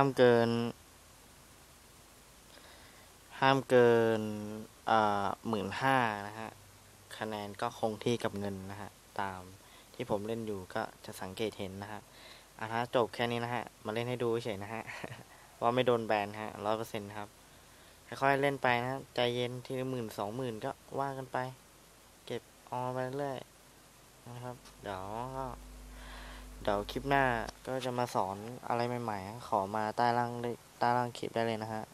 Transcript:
ห้ามเกิน ห้ามเกินหมื่นห้านะฮะ คะแนนก็คงที่กับเงินนะฮะ ตามที่ผมเล่นอยู่ก็จะสังเกตเห็นนะฮะอะฮะจบแค่นี้นะฮะ มาเล่นให้ดูเฉยนะฮะ ว่าไม่โดนแบนฮะร้อยเปอร์เซ็นต์ครับ ค่อยๆเล่นไปนะ ใจเย็นทีละหมื่นสองหมื่นก็ว่ากันไป เก็บออไปเรื่อยนะครับ เดี๋ยวก็ เดี๋ยวคลิปหน้าก็จะมาสอนอะไรใหม่ๆ ขอมาใต้ล่างใต้ล่างคลิปได้เลยนะฮะ